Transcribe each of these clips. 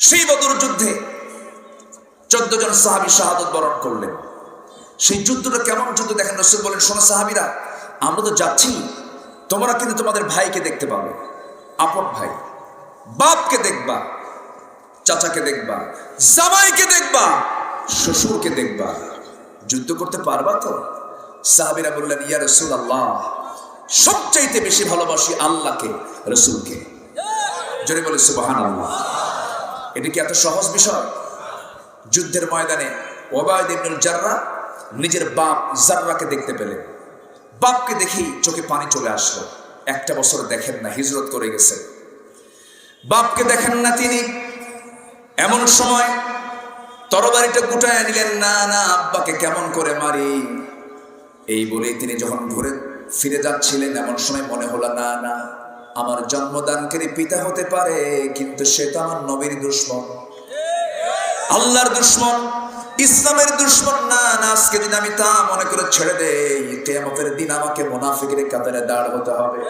সেই বদর যুদ্ধে চোদ্দ জন সাহাবি শাহাদত বরণ করলেন। সেই যুদ্ধটা কেমন যুদ্ধ দেখেন রসুল বলেন, শোনো সাহাবিরা, আমরা তো যাচ্ছি, তোমরা কিন্তু তোমাদের ভাইকে দেখতে পাবে, আপন ভাই। বাপকে দেখবা, চাচাকে দেখবা, জামাইকে দেখবা, শ্বশুরকে দেখবা। যুদ্ধ করতে পারবা তো? সাহাবিরা বললেন, ইয়া রসুল আল্লাহ সবচাইতে বেশি ভালোবাসি আল্লাহকে, রসুলকে। জোরে বলে সুবাহান আল্লাহ এটা কি এত সহজ বিষয়? যুদ্ধের ময়দানে জাররা নিজের বাপ জাররাকে দেখতে পেলেন। বাপকে দেখি চোখে পানি চলে আসলো। একটা বছর দেখেন না, হিজরত করে গেছে। বাপকে দেখেন না তিনি। এমন সময় তরবারিটা গুটায় নিলেন, না না, আব্বাকে কেমন করে মারি? এই বলেই তিনি যখন ঘুরে ফিরে যাচ্ছিলেন, এমন সময় মনে হলো, না না আমার জন্মদানকারী পিতা হতে পারে, কিন্তু সে তো আমার নবীর দুশ্মন। আল্লাহর দুশ্মন, ইসলামের দুশ্মন। না না, আজকে যদি আমি তা মনে করে ছেড়ে দেই, কেয়ামতের দিন আমাকে মোনাফিকের কাতারে দাঁড় হতে হবে।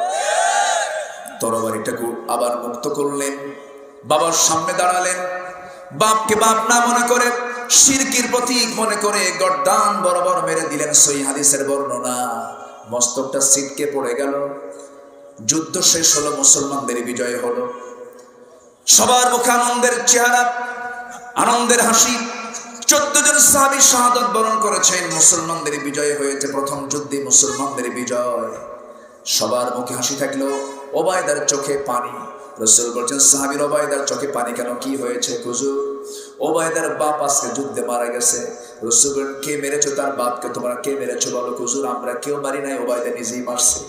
তরবারিটাকে আবার মুক্ত করলেন, বাবার সামনে দাঁড়ালেন। বাপকে বাপ না মনে করে, শিরকির প্রতীক মনে করে গর্দান বরাবর মেরে দিলেন সই হাদিসের বর্ণনা। মস্তকটা সিটকে পড়ে গেল। যুদ্ধ শেষ হলো, মুসলমানদের বিজয় হলো। সবার মুখে আনন্দের চেহারা, আনন্দের হাসি। চোদ্দ জন সাহাবি শাহাদত বরণ করেছেন, মুসলমানদের বিজয় হয়েছে প্রথম যুদ্ধে, মুসলমানদের বিজয়। সবার মুখে হাসি থাকলেও ওবায়দার চোখে পানি। রসুল বলছেন, সাহাবির ওবায়দার চোখে পানি কেন? কি হয়েছে হুজুর? ওবায়দার বাপ আজকে যুদ্ধে মারা গেছে। রসুল কে মেরেছো? তার বাপকে তোমরা কে মেরেছো বলো হুজুর? আমরা কেউ মারি নাই, ওবায়দা নিজেই মারছে।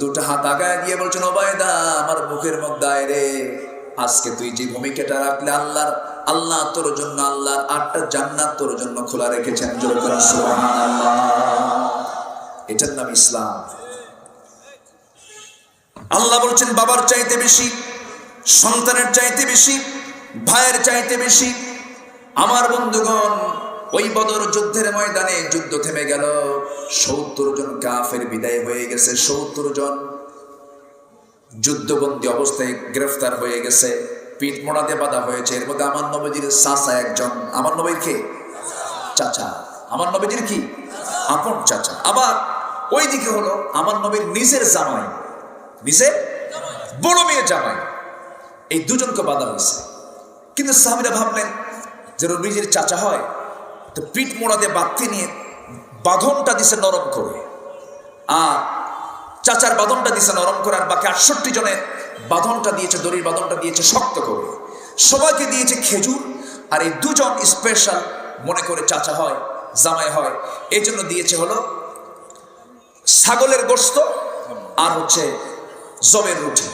দুটা হাত আগায় দিয়ে বলছেন, ওবায়দা, আমার মুখের আয় রে। আজকে তুই যে ভূমিকাটা রাখলে আল্লাহর, আল্লাহ তোর জন্য আল্লাহর আটটা জান্নাত তোর জন্য খোলা রেখেছেন। এটার নাম ইসলাম। আল্লাহ বলছেন, বাবার চাইতে বেশি, সন্তানের চাইতে বেশি, ভাইয়ের চাইতে বেশি। আমার বন্ধুগণ, ওই বদর যুদ্ধের ময়দানে যুদ্ধ থেমে গেল। সত্তর জন কাফের বিদায় হয়ে গেছে, সত্তর জন যুদ্ধবন্দী অবস্থায় গ্রেফতার হয়ে গেছে, পিঠ মোড়াতে বাধা হয়েছে। এর মধ্যে আমার নবীজির চাচা একজন। আমার নবীর কে? চাচা। আমার নবীজির কি? আপন চাচা। আবার ওই দিকে হলো আমার নবীর নিজের জামাই, নিজের বড় মেয়ে জামাই। এই দুজনকে বাধা হয়েছে। কিন্তু সাহাবিরা ভাবলেন যে রবিজির চাচা হয়, তো পিঠ মোড়াতে বাঁধতে নিয়ে বাঁধনটা দিছে নরম করে। আর চাচার বাঁধনটা দিছে নরম করে আর বাকি আটষট্টি জনের বাঁধনটা দিয়েছে, দড়ির বাঁধনটা দিয়েছে শক্ত করে। সবাইকে দিয়েছে খেজুর, আর এই দুজন স্পেশাল মনে করে চাচা হয়, জামাই হয়, এই জন্য দিয়েছে হলো ছাগলের গোস্ত আর হচ্ছে জবের রুটি।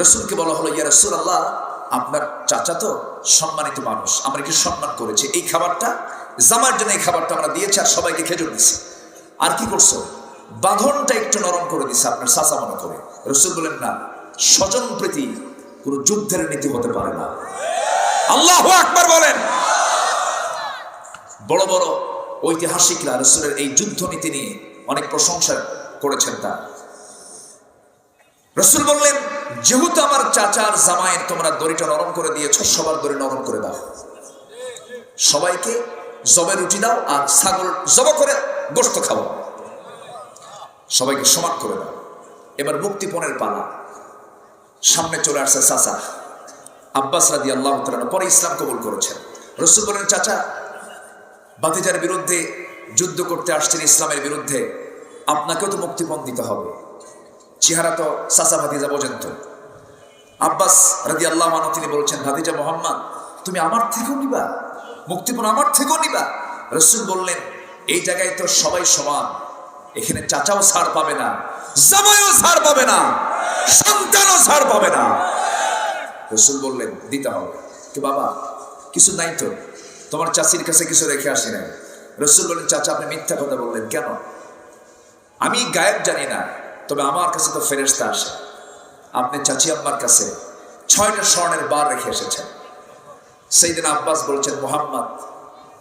রসুলকে বলা হলো, ইয়া রসুল আল্লাহ আপনার চাচা তো সম্মানিত মানুষ, আমরা কি সম্মান করেছি? এই খাবারটা জামার জন্য এই খাবারটা আমরা দিয়েছি আর সবাইকে খেজুর দিছি আর কি করছ? বাঁধনটা একটু নরম করে দিছে আপনার চাচা মনে করে। রসুল বলেন, না, স্বজন প্রীতি কোন যুদ্ধের নীতি হতে পারে না। আল্লাহ আকবার বলেন। বড় বড় ঐতিহাসিকরা রসুলের এই যুদ্ধ নীতি নিয়ে অনেক প্রশংসা করেছেন তা। রসুল বললেন, যেহেতু আমার চাচার জামাইয়ের তোমরা দড়িটা নরম করে দিয়েছ, সবার দড়ি নরম করে দাও। সবাইকে জবে রুটি দাও আর ছাগল জব করে গোস্ত খাও। সবাইকে সমান করে দাও। এবার মুক্তিপণের পালা। সামনে চলে আসছে চাচা। আব্বাস রাদি আল্লাহ পরে ইসলাম কবুল করেছেন। রসুল বলেন, চাচা, বাতিজার বিরুদ্ধে যুদ্ধ করতে আসছেন ইসলামের বিরুদ্ধে, আপনাকেও তো মুক্তিপণ দিতে হবে। চেহারা তো চাচা ভাতিজা পর্যন্ত। আব্বাস রাজি আল্লাহ তিনি বলছেন, ভাতিজা মোহাম্মদ, তুমি আমার থেকেও নিবা। মুক্তিপণ আমার থেকেও নিবা। রসুল বললেন, এই জায়গায় তো সবাই সমান। এখানে চাচাও ছাড় পাবে না, জামাইও ছাড় পাবে না, সন্তানও ছাড় পাবে না। রসুল বললেন, দিতে হবে। কি বাবা, কিছু নাই তো। তোমার চাষির কাছে কিছু রেখে আসি না রসুল বললেন, চাচা, আপনি মিথ্যা কথা বললেন কেন? আমি গায়েব জানি না, তবে আমার কাছে তো ফেরেস্তা আসে। আপনি চাচি আম্মার কাছে ছয়টা স্বর্ণের বার রেখে এসেছেন। সেই দিন আব্বাস বলছেন, মোহাম্মদ,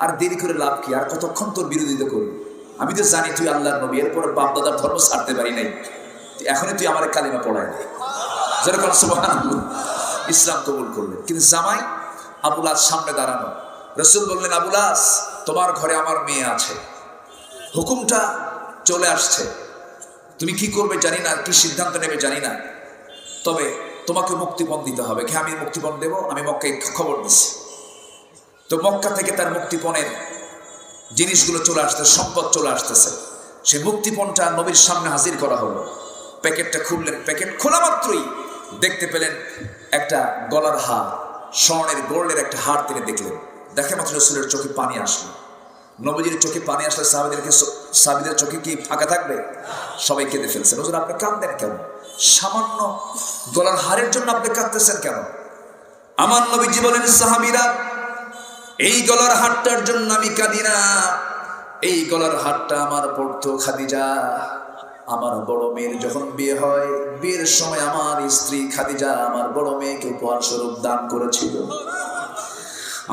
আর দেরি করে লাভ কি? আর কতক্ষণ তোর বিরোধিতা করি আমি তো জানি তুই আল্লাহর নবী, এরপরে বাপ দাদার ধর্ম ছাড়তে পারি নাই। এখনই তুই আমার কালিমা পড়ায় নাই ইসলাম কবুল করলেন। কিন্তু জামাই আবুলাস সামনে দাঁড়ানো। রসুল বললেন আবুলাস তোমার ঘরে আমার মেয়ে আছে। হুকুমটা চলে আসছে। তুমি কি করবে জানি না, কি সিদ্ধান্ত নেবে জানি না। তবে তোমাকে মুক্তিপণ দিতে হবে। কে আমি মুক্তিপণ দেব? আমি মক্কায় খবর দিচ্ছি তো মক্কা থেকে তার মুক্তিপণের জিনিসগুলো চলে আসতে, সম্পদ চলে আসতেছে। সেই মুক্তিপণটা নবীর সামনে হাজির করা হলো। প্যাকেটটা খুললেন। প্যাকেট খোলা মাত্রই দেখতে পেলেন একটা গলার হার, স্বর্ণের গোল্ডের একটা হার তিনি দেখলেন। দেখে মাত্র রসুলের চোখে পানি আসলো। নবীজির চোখে পানি আসলে সাহাবিদেরকে সাহাবিদের চোখে কি ফাঁকা থাকবে? সবাই কেঁদে ফেলছে নজর আপনি কাঁদলেন কেন? সামান্য গলার হারের জন্য আপনি কাঁদতেছেন কেন? আমার নবীজি বলেন, সাহাবিরা, এই গলার হাটটার জন্য আমি কাঁদি না। এই গলার হাটটা আমার পড়তো খাদিজা। আমার বড় মেয়ের যখন বিয়ে হয়, বিয়ের সময় আমার স্ত্রী খাদিজা আমার বড় মেয়েকে উপহার স্বরূপ দান করেছিল।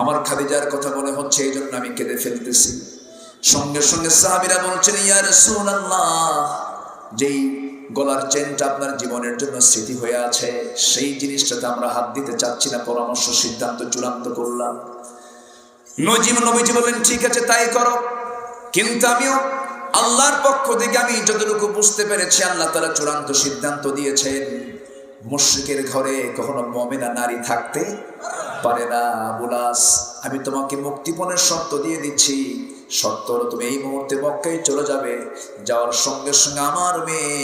আমার খাদিজার কথা মনে হচ্ছে, এই জন্য আমি কেঁদে ফেলতেছি। সঙ্গে সঙ্গে সাহাবিরা বলছেন ইয়ার সুনাল্লাহ যেই গলার চেনটা আপনার জীবনের জন্য স্মৃতি হয়ে আছে, সেই জিনিসটাতে আমরা হাত দিতে চাচ্ছি না, পরামর্শ সিদ্ধান্ত চূড়ান্ত করলাম। নজিম নবীজি বললেন, ঠিক আছে, তাই করো। কিন্তু আমিও আল্লাহর পক্ষ থেকে আমি যতটুকু বুঝতে পেরেছি, আল্লাহ তারা চূড়ান্ত সিদ্ধান্ত দিয়েছেন, মুশ্রিকের ঘরে কখনো মমেনা নারী থাকতে পারে না, বুলাস। আমি তোমাকে মুক্তিপণের শর্ত দিয়ে দিচ্ছি। শর্ত হলো তুমি এই মুহূর্তে মক্কায় চলে যাবে। যাওয়ার সঙ্গে সঙ্গে আমার মেয়ে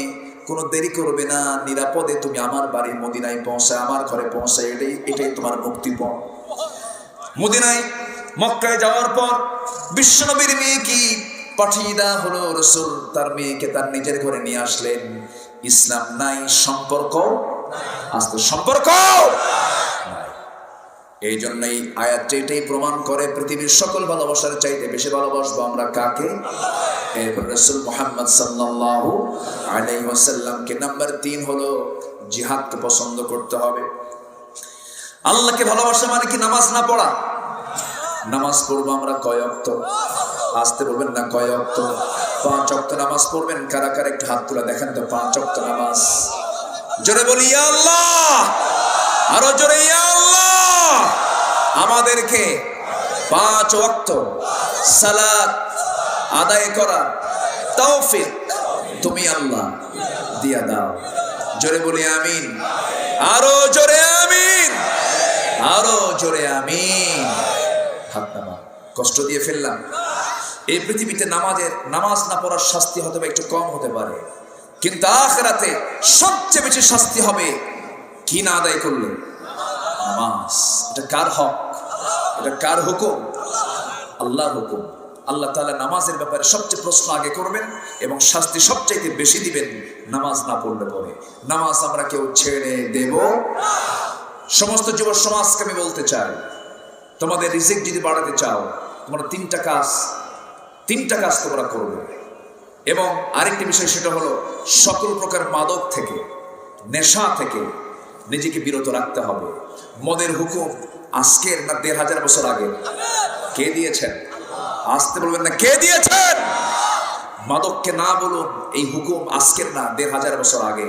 কোনো দেরি করবে না। নিরাপদে তুমি আমার বাড়ির মদিনায় পৌঁছায়, আমার ঘরে পৌঁছায়। এটাই এটাই তোমার মুক্তিপণ। মদিনায় মক্কায় যাওয়ার পর বিশ্বনবীর মেয়ে কি? পাঠিয়ে দেওয়া হলো রসুল। তার মেয়েকে তার নিজের ঘরে নিয়ে আসলেন। ইসলাম নাই, সম্পর্ক? আস্তে, সম্পর্ক। এই জন্যই আয়াতটা এটাই প্রমাণ করে পৃথিবীর সকল ভালোবাসার চাইতে বেশি ভালোবাসবো আমরা কাকে? রসুল মোহাম্মদ সাল্লাল্লাহু আলাইহি ওয়াসাল্লামকে নাম্বার তিন হলো জিহাদকে পছন্দ করতে হবে। আল্লাহকে ভালোবাসা মানে কি নামাজ না পড়া? নামাজ পড়ব আমরা কয় অক্ত? আসতে বলবেন না কয় অক্ত? পাঁচ অক্ত নামাজ পড়বেন? কারা কারা একটু হাত তুলে দেখেন তো, পাঁচ অক্ত নামাজ। জোরে বলি আল্লাহ! আরও জোরে, ইয়া আমাদেরকে পাঁচ অক্ত সালাত আদায় করা তৌফিক তুমি আল্লাহ দিয়া দাও। জোরে বলি আমিন। আরও জোরে আমিন। আরও জোরে আমিন। হাত কষ্ট দিয়ে ফেললাম। এই পৃথিবীতে নামাজের, নামাজ না পড়ার শাস্তি হয়তো বা একটু কম হতে পারে। কিন্তু আখরাতে সবচেয়ে বেশি শাস্তি হবে কি না আদায় করলে? নামাজ। এটা কার হক? এটা কার হুকুম? আল্লাহর হুকুম। আল্লাহ তাআলা নামাজের ব্যাপারে সবচেয়ে প্রশ্ন আগে করবেন এবং শাস্তি সবচাইতে বেশি দিবেন নামাজ না পড়লে পরে। নামাজ আমরা কেউ ছেড়ে দেব সমস্ত যুব সমাজকে আমি বলতে চাই, তোমাদের রিজিক যদি বাড়াতে চাও, তোমরা তিনটা কাজ তিনটা কাজ তোমরা করবে। এবং আরেকটি বিষয় সেটা হলো, সকল প্রকার মাদক থেকে, নেশা থেকে নিজেকে বিরত রাখতে হবে। মদের হুকুম আজকের না দেড় হাজার বছর আগে। কে দিয়েছেন? আসতে বলবেন না, কে দিয়েছেন? মাদককে না বলুন, এই হুকুম আজকের না দেড় হাজার বছর আগে।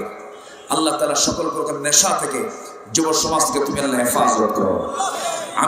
আল্লাহ তালা সকল প্রকার নেশা থেকে যুব সমাজকে তুমি আল্লাহ হেফাজত করো